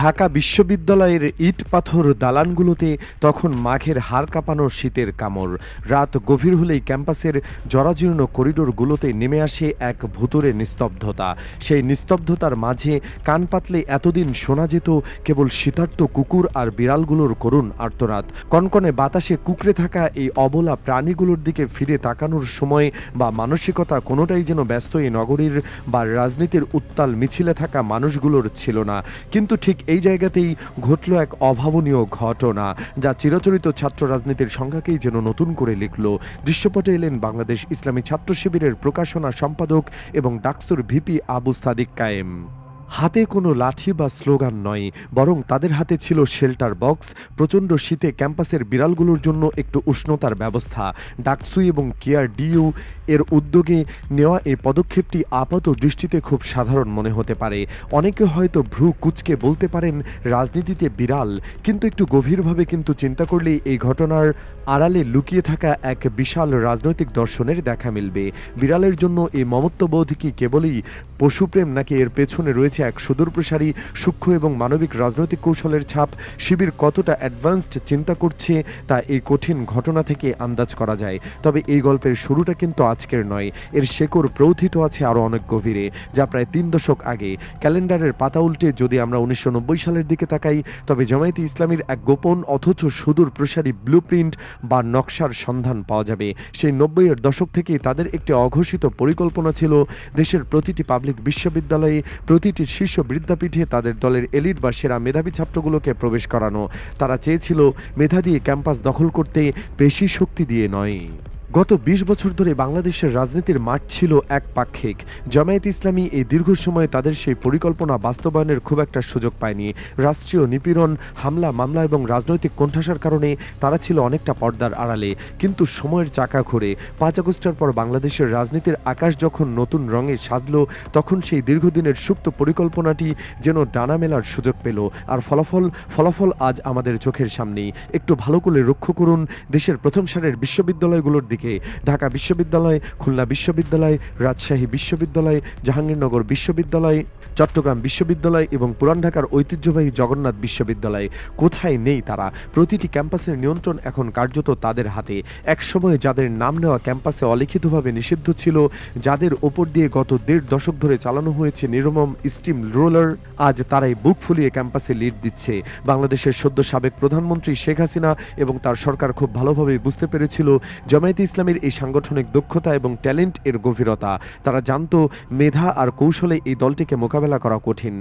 ঢাকা বিশ্ববিদ্যালয়ের ইট পাথর দালানগুলোতে তখন মাঘের হাড় কাঁপানো শীতের কামড়। রাত গভীর হলেই ক্যাম্পাসের জরাজীর্ণ করিডোরগুলোতে নেমে আসে এক ভুতুরে নিস্তব্ধতা। সেই নিস্তব্ধতার মাঝে কান পাতলে এতদিন শোনা যেত কেবল শীতার্থ কুকুর আর বিড়ালগুলোর করুণ আর্তরাত কনকনে বাতাসে কুকড়ে থাকা এই অবলা প্রাণীগুলোর দিকে ফিরে তাকানোর সময় বা মানসিকতা কোনোটাই যেন ব্যস্ত এই নগরীর বা রাজনীতির উত্তাল মিছিলে থাকা মানুষগুলোর ছিল না। কিন্তু ঠিক এই জায়গাতেই ঘটল এক অভাবনীয় ঘটনা, যা চিরাচরিত ছাত্র রাজনীতির সংখ্যাকেই যেন নতুন করে লিখল। দৃশ্যপটে এলেন বাংলাদেশ ইসলামী ছাত্র শিবিরের প্রকাশনা সম্পাদক এবং ডাকসুর ভিপি আবু সাদিক কায়েম। হাতে কোনো লাঠি বা স্লোগান নয়, বরং তাদের হাতে ছিল শেল্টার বক্স, প্রচণ্ড শীতে ক্যাম্পাসের বিড়ালগুলোর জন্য একটু উষ্ণতার ব্যবস্থা। ডাকসুই এবং কেয়ার ডিউ এর উদ্যোগে নেওয়া এই পদক্ষেপটি আপাত দৃষ্টিতে খুব সাধারণ মনে হতে পারে। অনেকে হয়তো ভ্রু কুচকে বলতে পারেন, রাজনীতিতে বিড়াল, কিন্তু একটু গভীরভাবে কিন্তু চিন্তা করলেই এই ঘটনার আড়ালে লুকিয়ে থাকা এক বিশাল রাজনৈতিক দর্শনের দেখা মিলবে। বিড়ালের জন্য এই মমত্ববোধ কি কেবলই পশুপ্রেম নাকি এর পেছনে রয়েছে এক সুদূরপ্রসারী, সূক্ষ্ম এবং মানবিক রাজনৈতিক কৌশলের ছাপ, শিবির কতটা অ্যাডভান্সড চিন্তা করছে তা এই কঠিন ঘটনা থেকে আন্দাজ করা যায়। তবে এই গল্পের শুরুটা কিন্তু আজকের নয়। এর শেকড় প্রৌথিত আছে আরও অনেক গভীরে, যা প্রায় তিন দশক আগে। ক্যালেন্ডারের পাতা উল্টে যদি আমরা উনিশশো নব্বই সালের দিকে তাকাই, তবে জামায়াতে ইসলামীর এক গোপন অথচ সুদূর প্রসারী ব্লুপ্রিন্ট বা নকশার সন্ধান পাওয়া যাবে। সেই নব্বইয়ের দশক থেকেই তাদের একটি অঘোষিত পরিকল্পনা ছিল দেশের প্রতিটি পাবলিক বিশ্ববিদ্যালয়ে প্রতিটি শীর্ষ বিদ্যাপীঠে তাদের দলের এলিট বা সেরা মেধাবী ছাত্রগুলোকে প্রবেশ করানো। তারা চেয়েছিল মেধা দিয়ে ক্যাম্পাস দখল করতে বেশি শক্তি দিয়ে নয়। গত ২০ বছর ধরে বাংলাদেশের রাজনীতির মাঠ ছিল এক পাক্ষিক জামায়াত ইসলামী এই দীর্ঘ সময় তাদের সেই পরিকল্পনা বাস্তবায়নের খুব একটা সুযোগ পায়নি। রাষ্ট্রীয় নিপীড়ন, হামলা, মামলা এবং রাজনৈতিক কোণঠাসার কারণে তারা ছিল অনেকটা পর্দার আড়ালে। কিন্তু সময়ের চাকা ঘুরে। পাঁচ আগস্টের পর বাংলাদেশের রাজনীতির আকাশ যখন নতুন রঙে সাজলো, তখন সেই দীর্ঘদিনের সুপ্ত পরিকল্পনাটি যেন ডানা মেলার সুযোগ পেল। আর ফলাফল ফলাফল আজ আমাদের চোখের সামনেই। একটু ভালো করে লক্ষ্য করুন, দেশের প্রথম সারের বিশ্ববিদ্যালয়গুলোর দিকে। ঢাকা বিশ্ববিদ্যালয়, খুলনা বিশ্ববিদ্যালয়, রাজশাহী বিশ্ববিদ্যালয়, জাহাঙ্গীরনগর বিশ্ববিদ্যালয়, চট্টগ্রাম বিশ্ববিদ্যালয় এবং পুরান ঢাকার ঐতিহ্যবাহী জগন্নাথ বিশ্ববিদ্যালয়। কোথায় নেই তারা? প্রতিটি ক্যাম্পাসের নিয়ন্ত্রণ এখন কার্যত তাদের হাতে। একসময় যাদের নাম নেওয়া ক্যাম্পাসে অলিখিতভাবে নিষিদ্ধ ছিল, যাদের ওপর দিয়ে গত দেড় দশক ধরে চালানো হয়েছে নির্মম স্টিম রোলার, আজ তারাই বুক ফুলিয়ে ক্যাম্পাসে লিড দিচ্ছে। বাংলাদেশের সদ্য সাবেক প্রধানমন্ত্রী শেখ হাসিনা এবং তার সরকার খুব ভালোভাবে বুঝতে পেরেছিল, জামায়াতে ইসলামের এই সাংগঠনিক দক্ষতা এবং ট্যালেন্ট এর গভীরতা, তারা জানতো মেধা আর কৌশলে এই দলটিকে মোকাবেলা করা কঠিন।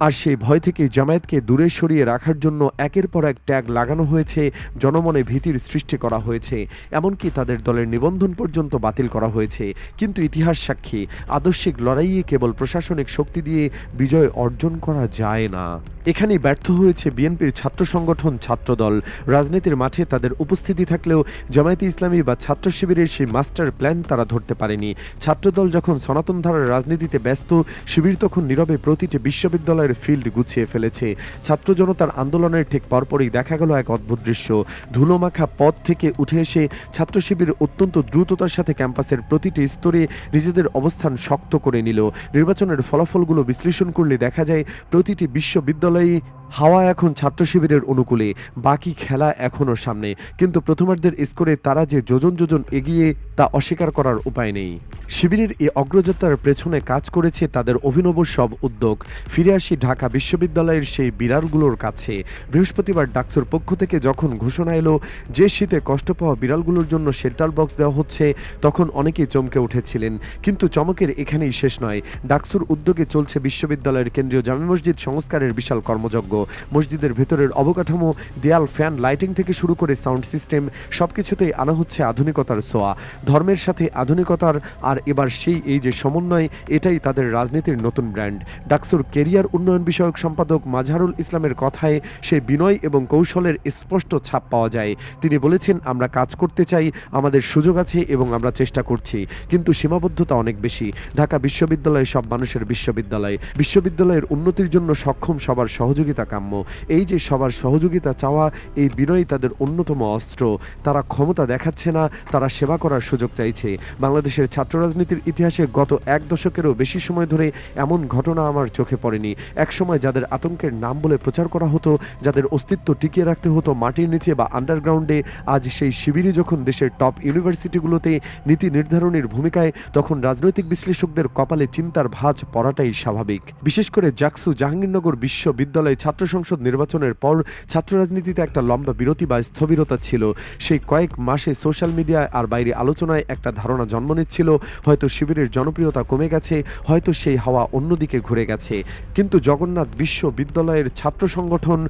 আর সেই ভয় থেকে জামায়াতকে দূরে সরিয়ে রাখার জন্য একের পর এক ট্যাগ লাগানো হয়েছে, জনমনে ভীতির সৃষ্টি করা হয়েছে। এমনকি তাদের দলের নিবন্ধন পর্যন্ত বাতিল করা হয়েছে। কিন্তু ইতিহাস সাক্ষী, আদর্শিক লড়াইয়ে কেবল প্রশাসনিক শক্তি দিয়ে বিজয় অর্জন করা যায় না। এখানে ব্যর্থ হয়েছে বিএনপির ছাত্র সংগঠন ছাত্রদল। রাজনীতির মাঠে তাদের উপস্থিতি থাকলেও জামায়াতে ইসলামী বা ছাত্র শিবিরের সেই মাস্টার প্ল্যান তারা ধরতে পারেনি। ছাত্রদল যখন সনাতন ধারার রাজনীতিতে ব্যস্ত, শিবির তখন নীরবে প্রতিটি বিশ্ববিদ্যালয়ের ফিল্ড গুছিয়ে ফেলেছে। ছাত্র জনতার আন্দোলনের ঠিক পরপরই দেখা গেল এক অদ্ভুত দৃশ্য। ধুলোমাখা পথ থেকে উঠে এসে ছাত্র শিবির অত্যন্ত দ্রুততার সাথে ক্যাম্পাসের প্রতিটি স্তরে নিজেদের অবস্থান শক্ত করে নিল। নির্বাচনের ফলাফলগুলো বিশ্লেষণ করলে দেখা যায়, প্রতিটি বিশ্ববিদ্যালয়ে হাওয়া এখন ছাত্র শিবিরের অনুকূলে, বাকি খেলা এখনও সামনে। কিন্তু প্রথমার্ধের স্কোরে তারা যে যোজন যোজন এগিয়ে, তা অস্বীকার করার উপায় নেই। শিবিরের এই অগ্রযাত্রার পেছনে কাজ করেছে তাদের অভিনব সব উদ্যোগ। ফিরে আসি ঢাকা বিশ্ববিদ্যালয়ের সেই বিড়ালগুলোর কাছে। বৃহস্পতিবার ডাকসুর পক্ষ থেকে যখন ঘোষণা এলো যে শীতে কষ্ট পাওয়া বিড়ালগুলোর জন্য শেল্টার বক্স দেওয়া হচ্ছে, তখন অনেকেই চমকে উঠেছিলেন। কিন্তু চমকের এখানেই শেষ নয়। ডাকসুর উদ্যোগে চলছে বিশ্ববিদ্যালয়ের কেন্দ্রীয় জামি মসজিদ সংস্কারের বিশাল কর্মযজ্ঞ। মসজিদের ভেতরের অবকাঠামো, দেয়াল, ফ্যান, লাইটিং থেকে শুরু করে সাউন্ড সিস্টেম, সবকিছুতেই আনা হচ্ছে আধুনিকতার সোয়া ধর্মের সাথে আধুনিকতার আর এবার সেই এই যে সমন্বয়, এটাই তাদের রাজনীতির নতুন ব্র্যান্ড। ডাকসুর কেরিয়ার উন্নয়ন বিষয়ক সম্পাদক মাঝারুল ইসলামের কথায় সেই বিনয় এবং কৌশলের স্পষ্ট ছাপ পাওয়া যায়। তিনি বলেছেন, আমরা কাজ করতে চাই, আমাদের সুযোগ আছে এবং আমরা চেষ্টা করছি। কিন্তু সীমাবদ্ধতা অনেক বেশি। ঢাকা বিশ্ববিদ্যালয় সব মানুষের বিশ্ববিদ্যালয়। বিশ্ববিদ্যালয়ের উন্নতির জন্য সক্ষম সবার সহযোগিতা কাম্য। এই যে সবার সহযোগিতা চাওয়া, এই বিনয় তাদের অন্যতম অস্ত্র। তারা ক্ষমতা দেখাচ্ছে না, তারা সেবা করার সুযোগ চাইছে। বাংলাদেশের ছাত্ররা রাজনীতির ইতিহাসে গত এক দশকেরও বেশি সময় ধরে এমন ঘটনা আমার চোখে পড়েনি। একসময় যাদের আতঙ্কের নাম বলে প্রচার করা হতো, যাদের অস্তিত্ব টিকিয়ে রাখতে হতো মাটির নিচে বা আন্ডারগ্রাউন্ডে আজ সেই শিবিরই যখন দেশের টপ ইউনিভার্সিটিগুলোতে নীতি নির্ধারণের ভূমিকায়, তখন রাজনৈতিক বিশ্লেষকদের কপালে চিন্তার ভাঁজ পড়াটাই স্বাভাবিক। বিশেষ করে জাকসু জাহাঙ্গীরনগর বিশ্ববিদ্যালয় ছাত্র সংসদ নির্বাচনের পর ছাত্র রাজনীতিতে একটা লম্বা বিরতি বা স্থবিরতা ছিল। সেই কয়েক মাসে সোশ্যাল মিডিয়ায় আর বাইরে আলোচনায় একটা ধারণা জন্ম নিচ্ছিল। হয়তো শিবিরের জনপ্রিয়তা কমে গেছে, হয়তো সেই হাওয়া অন্যদিকে ঘুরে গেছে। কিন্তু জগন্নাথ বিশ্ববিদ্যালয়ের ছাত্র সংগঠন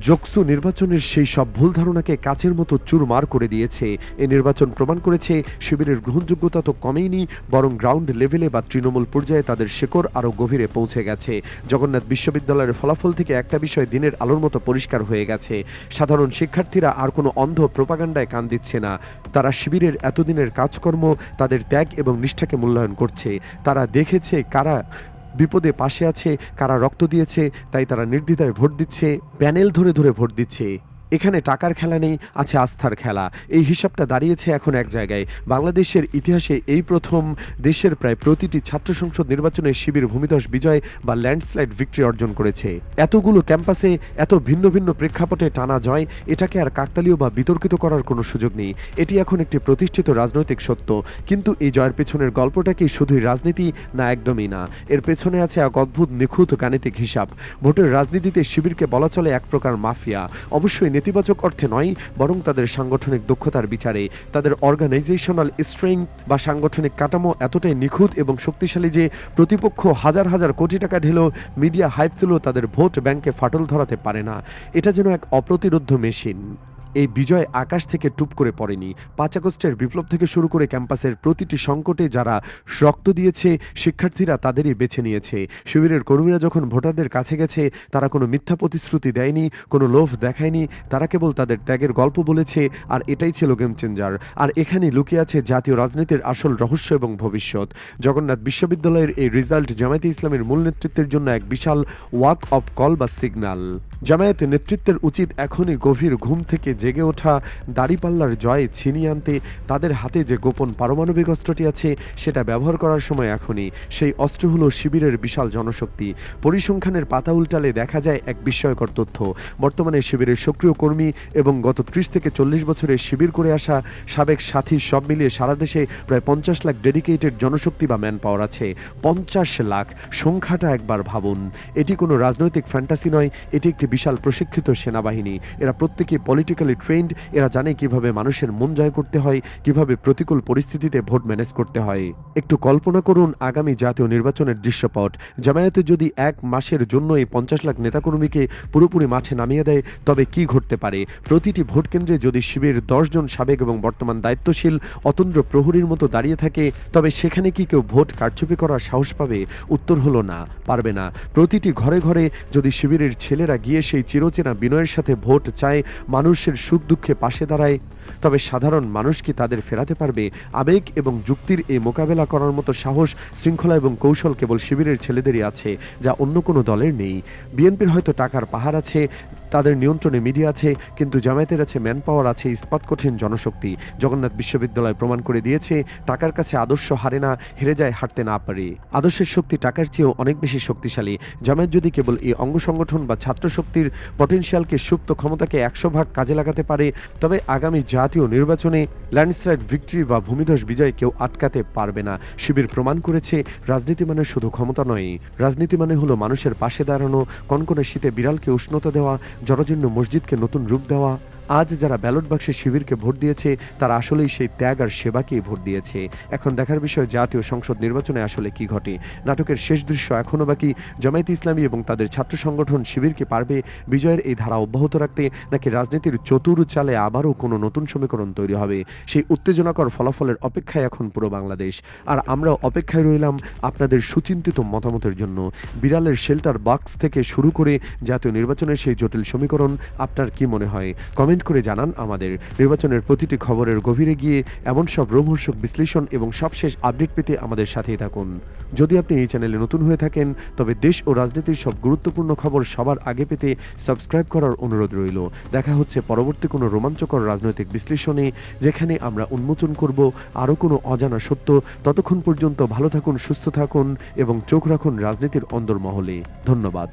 জকসু নির্বাচনের সেই সব ভুল ধারণাকে কাচের মতো চুরমার করে দিয়েছে। এ নির্বাচন প্রমাণ করেছে, শিবিরের গ্রহণযোগ্যতা তো কমেইনি, বরং গ্রাউন্ড লেভেলে বা তৃণমূল পর্যায়ে তাদের শেকড় আরও গভীরে পৌঁছে গেছে। জগন্নাথ বিশ্ববিদ্যালয়ের ফলাফল থেকে একটা বিষয় দিনের আলোর মতো পরিষ্কার হয়ে গেছে। সাধারণ শিক্ষার্থীরা আর কোনো অন্ধ প্রোপাগান্ডায় কান দিচ্ছে না। তারা শিবিরের এতদিনের কাজকর্ম, তাদের ত্যাগ এবং নিষ্ঠাকে মূল্যায়ন করছে। তারা দেখেছে কারা বিপদে পাশে আছে, কারা রক্ত দিয়েছে, তাই তারা নির্দ্বিধায় ভোট দিচ্ছে, প্যানেল ধরে ধরে ভোট দিচ্ছে। এখানে টাকার খেলা নেই, আছে আস্থার খেলা। এই হিসাবটা দাঁড়িয়েছে এখন এক জায়গায়। বাংলাদেশের ইতিহাসে এই প্রথম দেশের প্রায় প্রতিটি ছাত্র সংসদ নির্বাচনে শিবির ভূমিধস বিজয় বা ল্যান্ডস্লাইড ভিক্টরি অর্জন করেছে। এতগুলো ক্যাম্পাসে এত ভিন্ন ভিন্ন প্রেক্ষাপটে টানা জয়, এটাকে আর কাকতালীয় বা বিতর্কিত করার কোনো সুযোগ নেই। এটি এখন একটি প্রতিষ্ঠিত রাজনৈতিক সত্য। কিন্তু এই জয়ের পেছনের গল্পটা কি শুধুই রাজনীতি না একদমই না? এর পেছনে আছে এক অদ্ভুত নিখুঁত গাণিতিক হিসাব। ভোটের রাজনীতিতে শিবিরকে বলা চলে এক প্রকার মাফিয়া। অবশ্যই নেতিবাচক অর্থে নয়, বরং তাদের সাংগঠনিক দক্ষতার বিচারে। তাদের অর্গানাইজেশনাল স্ট্রেংথ বা সাংগঠনিক কাঠামো এতটাই নিখুঁত এবং শক্তিশালী যে প্রতিপক্ষ হাজার হাজার কোটি টাকা ঢেলেও মিডিয়া হাইপ তুলেও তাদের ভোট ব্যাংকে ফাটল ধরাতে পারে না। এটা যেন এক অপ্রতিরোধ্য মেশিন এই বিজয় আকাশ থেকে টুপ করে পড়েনি। পাঁচ আগস্টের বিপ্লব থেকে শুরু করে ক্যাম্পাসের প্রতিটি সংকটে যারা রক্ত দিয়েছে, শিক্ষার্থীরা তাদেরই বেছে নিয়েছে। শিবিরের কর্মীরা যখন ভোটারদের কাছে গেছে, তারা কোনো মিথ্যা প্রতিশ্রুতি দেয়নি, কোনো লোভ দেখায়নি, তারা কেবল তাদের ত্যাগের গল্প বলেছে, আর এটাই ছিল গেম চেঞ্জার। আর এখানে লুকিয়ে আছে জাতীয় রাজনীতির আসল রহস্য এবং ভবিষ্যৎ। জগন্নাথ বিশ্ববিদ্যালয়ের এই রেজাল্ট জামায়াতে ইসলামের মূল নেতৃত্বের জন্য এক বিশাল ওয়াক অফ কল বা সিগন্যাল জামায়াত নেতৃত্বের উচিত এখনই গভীর ঘুম থেকে জেগে ওঠা দাড়িপাল্লার জয়ে ছিনিয়ে আনতে তাদের হাতে যে গোপন পারমাণবিক অস্ত্রটি আছে, সেটা ব্যবহার করার সময় এখনই। সেই অস্ত্র হলো শিবিরের বিশাল জনশক্তি। পরিসংখ্যানের পাতা উল্টালে দেখা যায় এক বিস্ময়কর তথ্য। বর্তমানে শিবিরের সক্রিয় কর্মী এবং গত ত্রিশ থেকে চল্লিশ বছরে শিবির করে আসা সাবেক সাথী সব মিলিয়ে সারা দেশে প্রায় পঞ্চাশ লাখ ডেডিকেটেড জনশক্তি বা ম্যান পাওয়ার আছে। পঞ্চাশ লাখ। সংখ্যাটা একবার ভাবুন। এটি কোনো রাজনৈতিক ফ্যান্টাসি নয়, এটি একটি বিশাল প্রশিক্ষিত সেনাবাহিনী। এরা প্রত্যেকে পলিটিক্যালি ট্রেন্ড, এরা জানে কীভাবে মানুষের মন জয় করতে হয়, কীভাবে প্রতিকূল পরিস্থিতিতে ভোট ম্যানেজ করতে হয়। একটু কল্পনা করুন আগামী জাতীয় নির্বাচনের দৃশ্যপট। জামায়াতে যদি এক মাসের জন্য এই পঞ্চাশ লাখ নেতাকর্মীকে পুরোপুরি মাঠে নামিয়ে দেয়, তবে কি ঘটতে পারে? প্রতিটি ভোট কেন্দ্রে যদি শিবির দশজন সাবেক এবং বর্তমান দায়িত্বশীল অতন্দ্র প্রহরীর মতো দাঁড়িয়ে থাকে, তবে সেখানে কি কেউ ভোট কারচুপি করার সাহস পাবে? উত্তর হলো না, পারবে না। প্রতিটি ঘরে ঘরে যদি শিবিরের ছেলেরা গিয়ে সেই চিরচেনা বিনয়ের সাথে ভোট চায়, মানুষের সুখ দুঃখে পাশে দাঁড়ায়। তবে সাধারণ মানুষ কি তাদের ফেরাতে পারবে? আবেগ এবং যুক্তির এই মোকাবেলা করার মতো সাহস, শৃঙ্খলা এবং কৌশল কেবল শিবিরের ছেলেদেরই আছে, যা অন্য কোনো দলের নেই। বিএনপির হয়তো টাকার পাহাড় আছে, তাদের নিয়ন্ত্রণে মিডিয়া আছে, কিন্তু জামায়াতের আছে ম্যান পাওয়ার আছে ইস্পাত কঠিন জনশক্তি। জগন্নাথ বিশ্ববিদ্যালয় প্রমাণ করে দিয়েছে, টাকার কাছে আদর্শ হারে না, হেরে যায়, হারতে না পারে। আদর্শের শক্তি টাকার চেয়েও অনেক বেশি শক্তিশালী। জামায়াত যদি কেবল এই অঙ্গ সংগঠন বা ছাত্র শক্তির পটেনশিয়ালকে সুপ্ত ক্ষমতাকে একশো ভাগ কাজে লাগাতে পারে, তবে আগামী জাতীয় নির্বাচনে ল্যান্ডস্লাইড ভিক্টরি বা ভূমিধস বিজয় কেউ আটকাতে পারবে না। শিবির প্রমাণ করেছে, রাজনীতি মানে শুধু ক্ষমতা নয়। রাজনীতি মানে হলো মানুষের পাশে দাঁড়ানো, কনকনে শীতে বিড়ালকে উষ্ণতা দেওয়া জরাজীর্ণ মসজিদকে নতুন রূপ দেওয়া। আজ যারা ব্যালট বাক্সে শিবিরকে ভোট দিয়েছে, তারা আসলেই সেই ত্যাগ আর সেবাকেই ভোট দিয়েছে। এখন দেখার বিষয়, জাতীয় সংসদ নির্বাচনে আসলে কি ঘটে? নাটকের শেষ দৃশ্য এখনও বাকি? জামায়াত ইসলামী এবং তাদের ছাত্র সংগঠন শিবিরকে পারবে? বিজয়ের এই ধারা অব্যাহত রাখতে নাকি রাজনীতির চতুর চালে আবারও কোনো নতুন সমীকরণ তৈরি হবে? সেই উত্তেজনাকর ফলাফলের অপেক্ষায় এখন পুরো বাংলাদেশ। আর আমরাও অপেক্ষায় রইলাম আপনাদের সুচিন্তিত মতামতের জন্য। বিড়ালের শেল্টার বাক্স থেকে শুরু করে জাতীয় নির্বাচনের সেই জটিল সমীকরণ, আপনার কি মনে হয়? কমেন্ট কমেন্ট করে জানান আমাদের। নির্বাচনের প্রতিটি খবরের গভীরে গিয়ে এমন সব রোমহর্ষক বিশ্লেষণ এবং সবশেষ আপডেট পেতে আমাদের সাথেই থাকুন। যদি আপনি এই চ্যানেলে নতুন হয়ে থাকেন, তবে দেশ ও রাজনীতির সব গুরুত্বপূর্ণ খবর সবার আগে পেতে সাবস্ক্রাইব করার অনুরোধ রইল। দেখা হচ্ছে পরবর্তী কোনো রোমাঞ্চকর রাজনৈতিক বিশ্লেষণে, যেখানে আমরা উন্মোচন করব আরও কোনো অজানা সত্য। ততক্ষণ পর্যন্ত ভালো থাকুন, সুস্থ থাকুন এবং চোখ রাখুন রাজনীতির অন্দরমহলে। ধন্যবাদ।